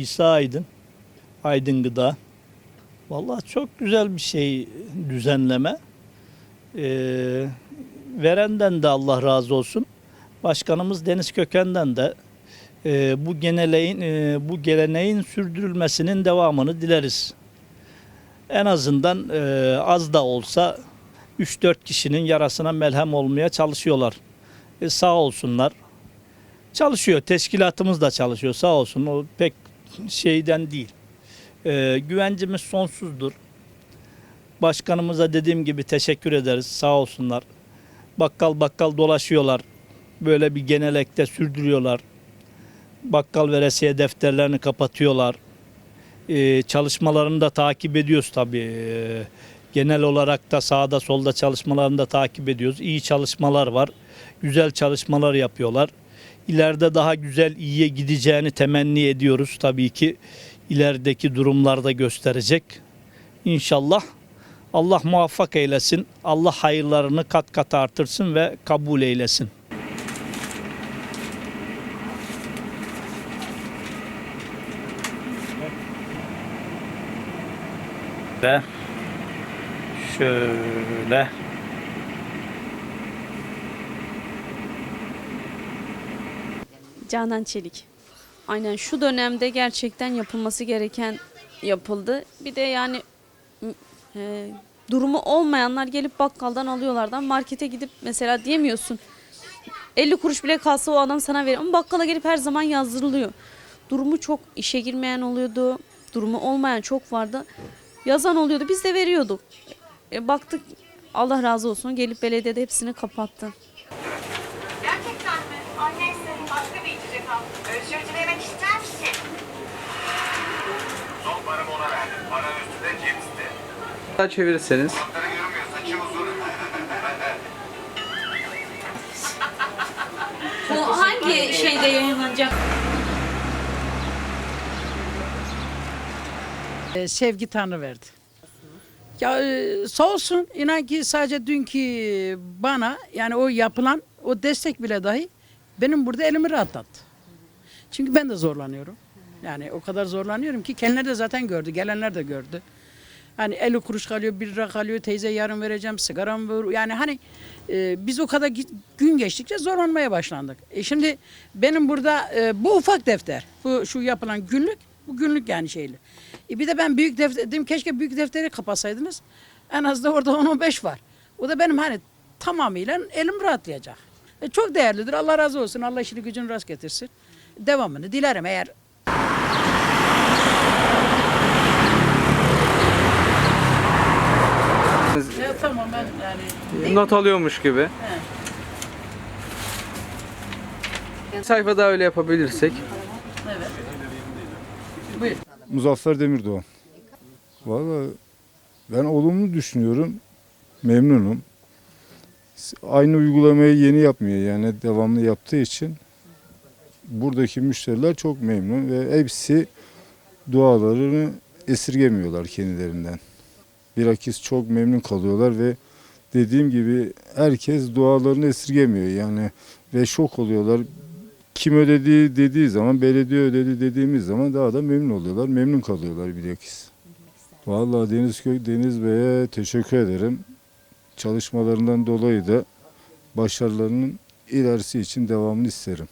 İsa Aydın, Aydın Gıda. Vallahi çok güzel bir şey düzenleme. Ee, verenden de Allah razı olsun. Başkanımız Deniz Köken'den de e, bu geneleğin, e, bu geleneğin sürdürülmesinin devamını dileriz. En azından e, az da olsa 3-4 kişinin yarasına melhem olmaya çalışıyorlar. E, sağ olsunlar. Çalışıyor. Teşkilatımız da çalışıyor. Sağ olsun. O pek şeyden değil. E, güvencimiz sonsuzdur. Başkanımıza dediğim gibi teşekkür ederiz. Sağ olsunlar. Bakkal bakkal dolaşıyorlar. Böyle bir genelekte sürdürüyorlar. Bakkal veresiye defterlerini kapatıyorlar. E, çalışmalarını da takip ediyoruz tabii. E, genel olarak da sağda solda çalışmalarını da takip ediyoruz. İyi çalışmalar var. Güzel çalışmalar yapıyorlar. İleride daha güzel, iyiye gideceğini temenni ediyoruz tabii ki. ilerideki durumlarda gösterecek. İnşallah Allah muvaffak eylesin. Allah hayırlarını kat kat artırsın ve kabul eylesin. Ve şöyle Canan Çelik. Aynen şu dönemde gerçekten yapılması gereken yapıldı. Bir de yani e, durumu olmayanlar gelip bakkaldan alıyorlardan markete gidip mesela diyemiyorsun. 50 kuruş bile kalsa o adam sana verir ama bakkala gelip her zaman yazdırılıyor. Durumu çok işe girmeyen oluyordu. Durumu olmayan çok vardı. Yazan oluyordu. Biz de veriyorduk. E, baktık Allah razı olsun gelip belediyede hepsini kapattı. Daha çevirirseniz. Bu hangi şeyde yayınlanacak? E, Sevgi Tanrı verdi. Ya e, sağ olsun inan ki sadece dünkü bana yani o yapılan o destek bile dahi benim burada elimi rahatlattı. Çünkü ben de zorlanıyorum. Yani o kadar zorlanıyorum ki kendileri de zaten gördü, gelenler de gördü. Hani 50 kuruş kalıyor, 1 lira kalıyor, teyze yarın vereceğim, sigaramı ver. Yani hani e, biz o kadar gün geçtikçe zorlanmaya başlandık. E şimdi benim burada e, bu ufak defter, bu şu yapılan günlük, bu günlük yani şeyli. E bir de ben büyük defter, dedim keşke büyük defteri kapatsaydınız. En az da orada 10-15 var. O da benim hani tamamıyla elim rahatlayacak. E çok değerlidir. Allah razı olsun. Allah işini gücünü rast getirsin. Devamını dilerim eğer Ya tamam ben yani Not alıyormuş gibi. Sayfada öyle yapabilirsek. evet. Buyur. Muzaffer Demirdoğan. Valla ben olumlu düşünüyorum. Memnunum. Aynı uygulamayı yeni yapmıyor yani devamlı yaptığı için buradaki müşteriler çok memnun ve hepsi dualarını esirgemiyorlar kendilerinden. Bilakis çok memnun kalıyorlar ve dediğim gibi herkes dualarını esirgemiyor yani ve şok oluyorlar. Kim ödedi dediği zaman, belediye ödedi dediğimiz zaman daha da memnun oluyorlar, memnun kalıyorlar bilakis. Vallahi Deniz, Kö- Deniz Bey'e teşekkür ederim. Çalışmalarından dolayı da başarılarının ilerisi için devamını isterim.